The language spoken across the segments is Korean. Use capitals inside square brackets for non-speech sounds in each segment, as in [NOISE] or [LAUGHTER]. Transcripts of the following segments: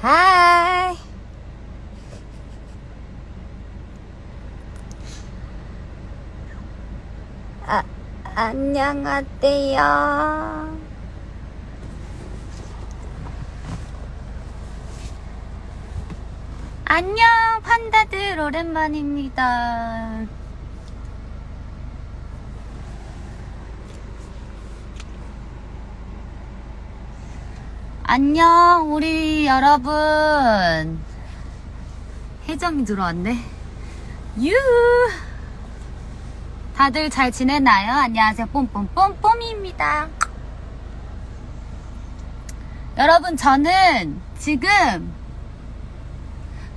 하이. 아, 안녕하세요. 안녕, 판다들 오랜만입니다. 안녕, 우리 여러분. 혜정이 들어왔네. 유! 다들 잘 지내나요? 안녕하세요. 뽐뽐뽐뽐입니다. 여러분, 저는 지금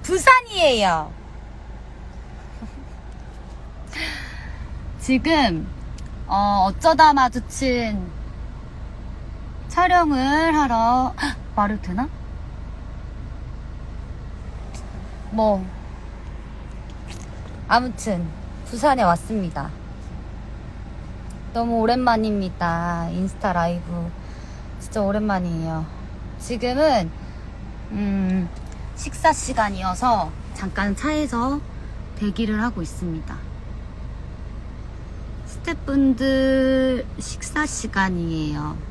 부산이에요. [LAUGHS] 지금, 어, 어쩌다 마주친 촬영을 하러, 헉, 말해도 되나? 뭐, 아무튼, 부산에 왔습니다. 너무 오랜만입니다. 인스타 라이브. 진짜 오랜만이에요. 지금은, 음, 식사 시간이어서 잠깐 차에서 대기를 하고 있습니다. 스태프분들 식사 시간이에요.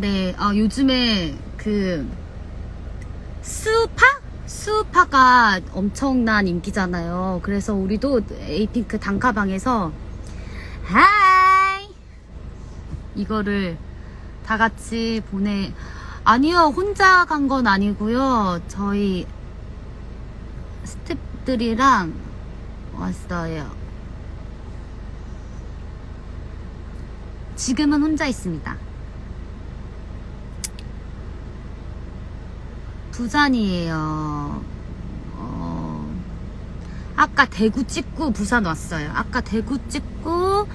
네, 아, 요즘에 그 수파? 수파가 엄청난 인기잖아요. 그래서 우리도 에이핑크 단카방에서 하이 이거를 다 같이 보내 아니요 혼자 간 건 아니고요. 저희 스태프들이랑 왔어요. 지금은 혼자 있습니다. 부산이에요. 어, 아까 대구 찍고 부산 왔어요. 아까 대구 찍고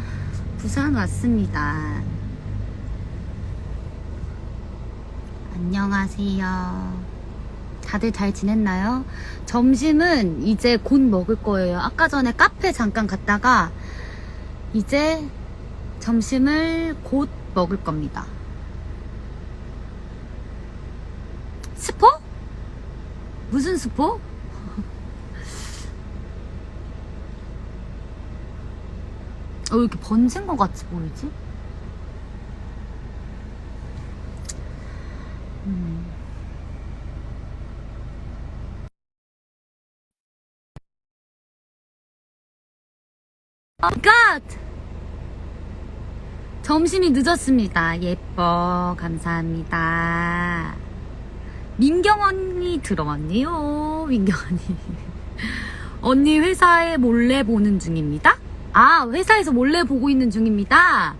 부산 왔습니다. 안녕하세요. 다들 잘 지냈나요? 점심은 이제 곧 먹을 거예요. 아까 전에 카페 잠깐 갔다가 이제 점심을 곧 먹을 겁니다. 스포? 무슨 스포? 어, 왜 이렇게 번진 것 같이 보이지? 음. 어, 갓! 점심이 늦었습니다. 예뻐. 감사합니다. 민경 언니 들어왔네요. 민경 언니. 언니 회사에 몰래 보는 중입니다. 아, 회사에서 몰래 보고 있는 중입니다.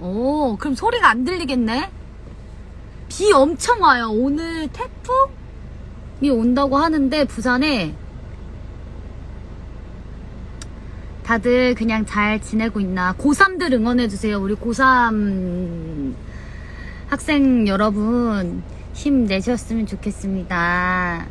오, 그럼 소리가 안 들리겠네? 비 엄청 와요. 오늘 태풍이 온다고 하는데, 부산에. 다들 그냥 잘 지내고 있나. 고3들 응원해주세요. 우리 고3 학생 여러분. 힘내셨으면 좋겠습니다.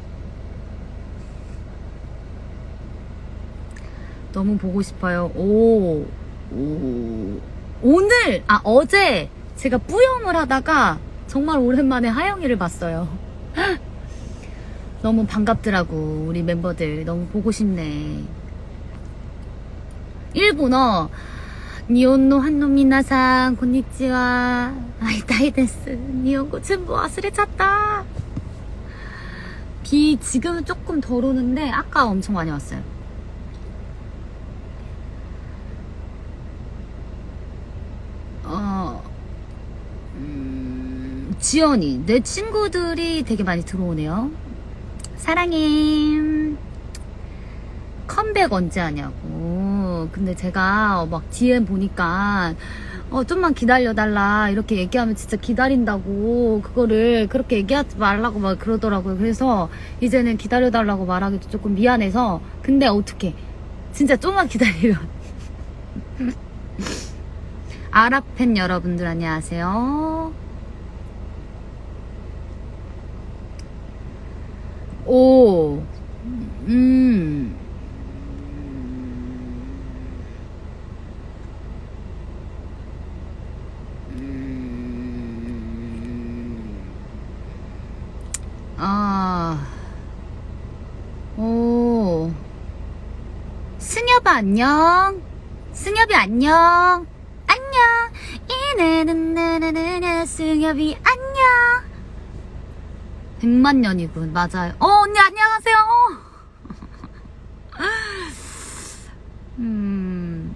너무 보고 싶어요. 오, 오. 오늘, 아, 어제 제가 뿌염을 하다가 정말 오랜만에 하영이를 봤어요. [LAUGHS] 너무 반갑더라고, 우리 멤버들. 너무 보고 싶네. 일본어, 니온노 한노 미나상, 곤니치와, 아이타이 데스, 니온고 춘부 와스레찼다. 비 지금은 조금 덜 오는데, 아까 엄청 많이 왔어요. 어, 음, 지연이. 내 친구들이 되게 많이 들어오네요. 사랑해. 컴백 언제 하냐고. 근데 제가 막 DM 보니까, 어, 좀만 기다려달라. 이렇게 얘기하면 진짜 기다린다고. 그거를 그렇게 얘기하지 말라고 막 그러더라고요. 그래서 이제는 기다려달라고 말하기도 조금 미안해서. 근데 어떻게 진짜 좀만 기다리면. [LAUGHS] 아랍팬 여러분들 안녕하세요. 오, 음. 오빠 안녕. 승엽이 안녕. 안녕. 이내는 나나나나 승엽이 안녕. 100만 년이군. 맞아요. 어, 언니 안녕하세요. [LAUGHS] 음.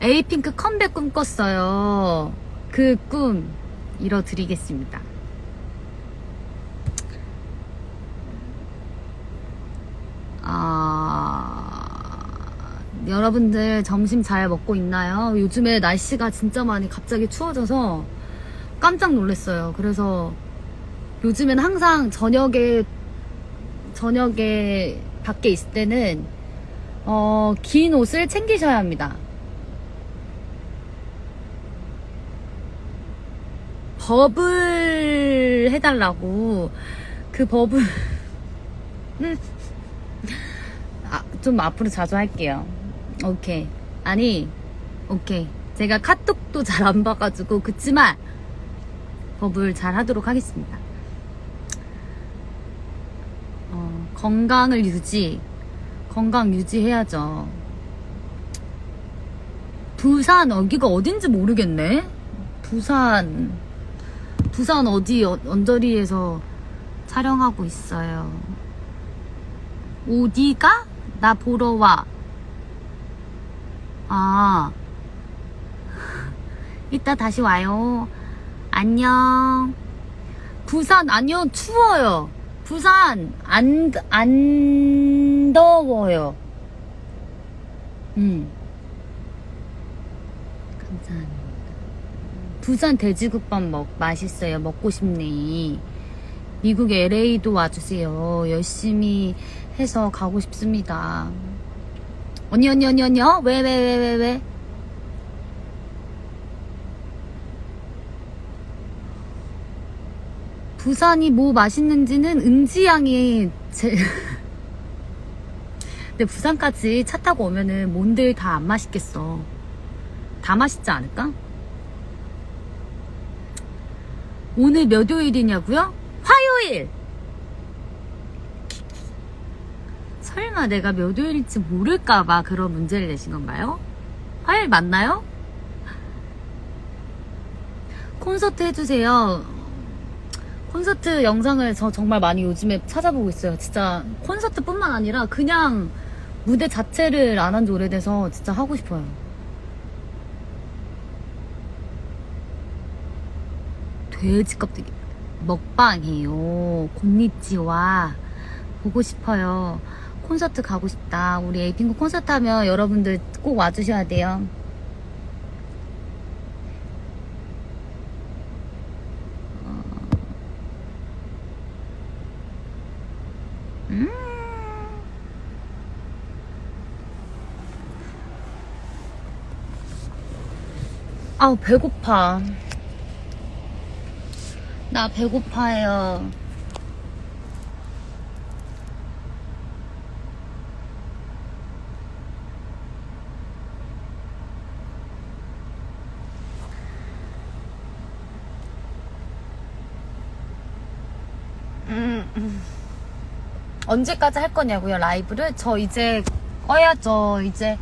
에이핑크 컴백 꿈꿨어요. 그 꿈 이뤄드리겠습니다. 여러분들 점심 잘 먹고 있나요? 요즘에 날씨가 진짜 많이 갑자기 추워져서 깜짝 놀랐어요. 그래서 요즘엔 항상 저녁에, 저녁에 밖에 있을 때는, 어, 긴 옷을 챙기셔야 합니다. 버블 해달라고 그 버블 아, 좀 앞으로 자주 할게요 오케이 아니 오케이 제가 카톡도 잘 안 봐가지고 그치만 버블 잘 하도록 하겠습니다 어, 건강을 유지 건강 유지해야죠 부산 여기가 어딘지 모르겠네 부산 부산 어디 어- 언저리에서 촬영하고 있어요. 어디가? 나 보러 와. 아. [LAUGHS] 이따 다시 와요. 안녕. 부산, 아니요, 추워요. 부산, 안, 안 더워요. 음. 감사합니다. 부산 돼지국밥 먹, 맛있어요. 먹고 싶네. 미국 LA도 와주세요. 열심히 해서 가고 싶습니다. 언니, 언니, 언니, 언니요? 왜, 왜, 왜, 왜, 왜? 부산이 뭐 맛있는지는 은지양이 제. [LAUGHS] 근데 부산까지 차 타고 오면은 뭔들 다 안 맛있겠어. 다 맛있지 않을까? 오늘 몇 요일이냐고요? 화요일! 설마 내가 몇 요일일지 모를까봐 그런 문제를 내신 건가요? 화요일 맞나요? 콘서트 해주세요. 콘서트 영상을 저 정말 많이 요즘에 찾아보고 있어요. 진짜 콘서트뿐만 아니라 그냥 무대 자체를 안 한 지 오래돼서 진짜 하고 싶어요. 돼지 껍데기 먹방이에요. 곤니찌와 보고 싶어요. 콘서트 가고 싶다. 우리 에이핑크 콘서트 하면 여러분들 꼭 와주셔야 돼요. 아우 배고파. 나 배고파요. 언제까지 할 거냐고요, 라이브를? 저 이제 꺼야죠. 이제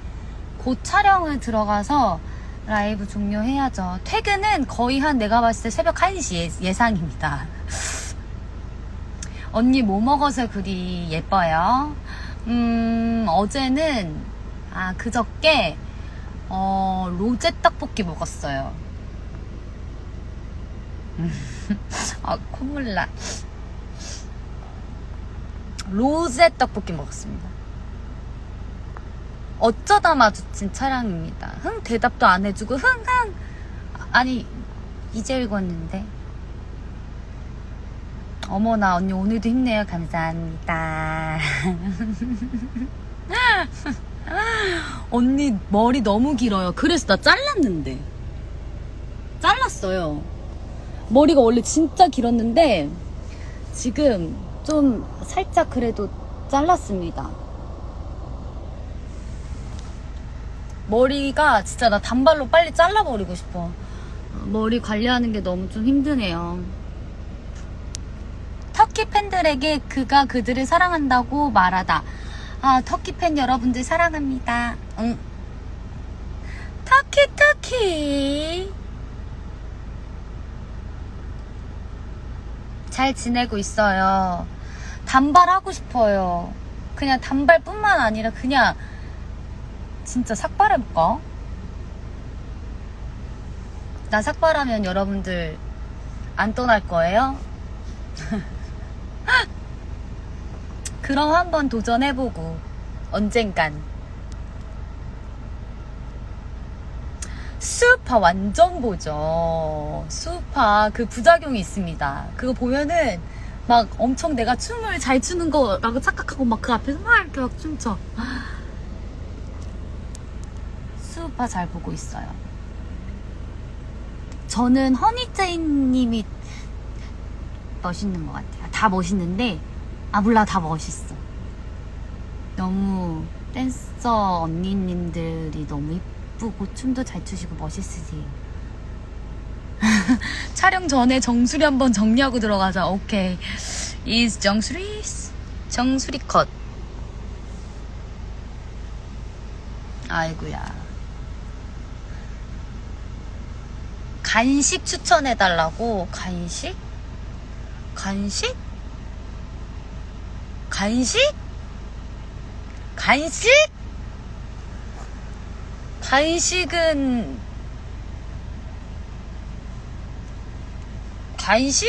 곧 촬영을 들어가서 라이브 종료해야죠. 퇴근은 거의 한 내가 봤을 때 새벽 1시 예, 예상입니다. [LAUGHS] 언니 뭐 먹어서 그리 예뻐요? 음, 어제는, 아, 그저께, 어, 로제 떡볶이 먹었어요. [LAUGHS] 아, 콧물 나. 로제 떡볶이 먹었습니다. 어쩌다 마주친 차량입니다. 흥 대답도 안 해주고 흥흥 아니 이제 읽었는데 어머나 언니 오늘도 힘내요 감사합니다. [LAUGHS] 언니 머리 너무 길어요. 그래서 나 잘랐는데 잘랐어요. 머리가 원래 진짜 길었는데 지금 좀 살짝 그래도 잘랐습니다. 머리가 진짜 나 단발로 빨리 잘라버리고 싶어. 머리 관리하는 게 너무 좀 힘드네요. 터키 팬들에게 그가 그들을 사랑한다고 말하다. 아, 터키 팬 여러분들 사랑합니다. 응. 타키타키. 잘 지내고 있어요. 단발하고 싶어요. 그냥 단발뿐만 아니라 그냥 진짜 삭발해볼까? 나 삭발하면 여러분들 안 떠날 거예요? [LAUGHS] 그럼 한번 도전해보고 언젠간 수우파 완전 보죠. 수우파 그 부작용이 있습니다. 그거 보면은 막 엄청 내가 춤을 잘 추는 거라고 착각하고 막 그 앞에서 막 이렇게 막 춤춰. 수우파 잘 보고 있어요. 저는 허니제이님이 멋있는 것 같아요. 다 멋있는데, 아, 몰라, 다 멋있어. 너무 댄서 언니님들이 너무 이쁘고 춤도 잘 추시고 멋있으세요. [LAUGHS] 촬영 전에 정수리 한번 정리하고 들어가자. 오케이. is 정수리 정수리 컷. 아이고야. 간식 추천해달라고? 간식? 간식? 간식? 간식? 간식은 간식?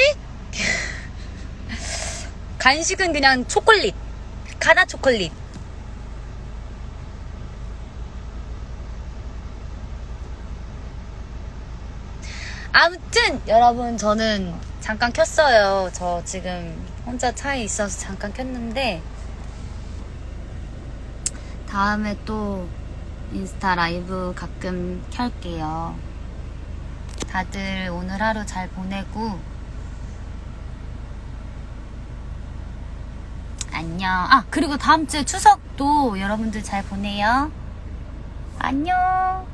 간식은 그냥 초콜릿 가나 초콜릿 아무튼 여러분 저는 잠깐 켰어요 저 지금 혼자 차에 있어서 잠깐 켰는데 다음에 또 인스타 라이브 가끔 켤게요. 다들 오늘 하루 잘 보내고 안녕. 아 그리고 다음 주에 추석도 여러분들 잘 보내요. 안녕.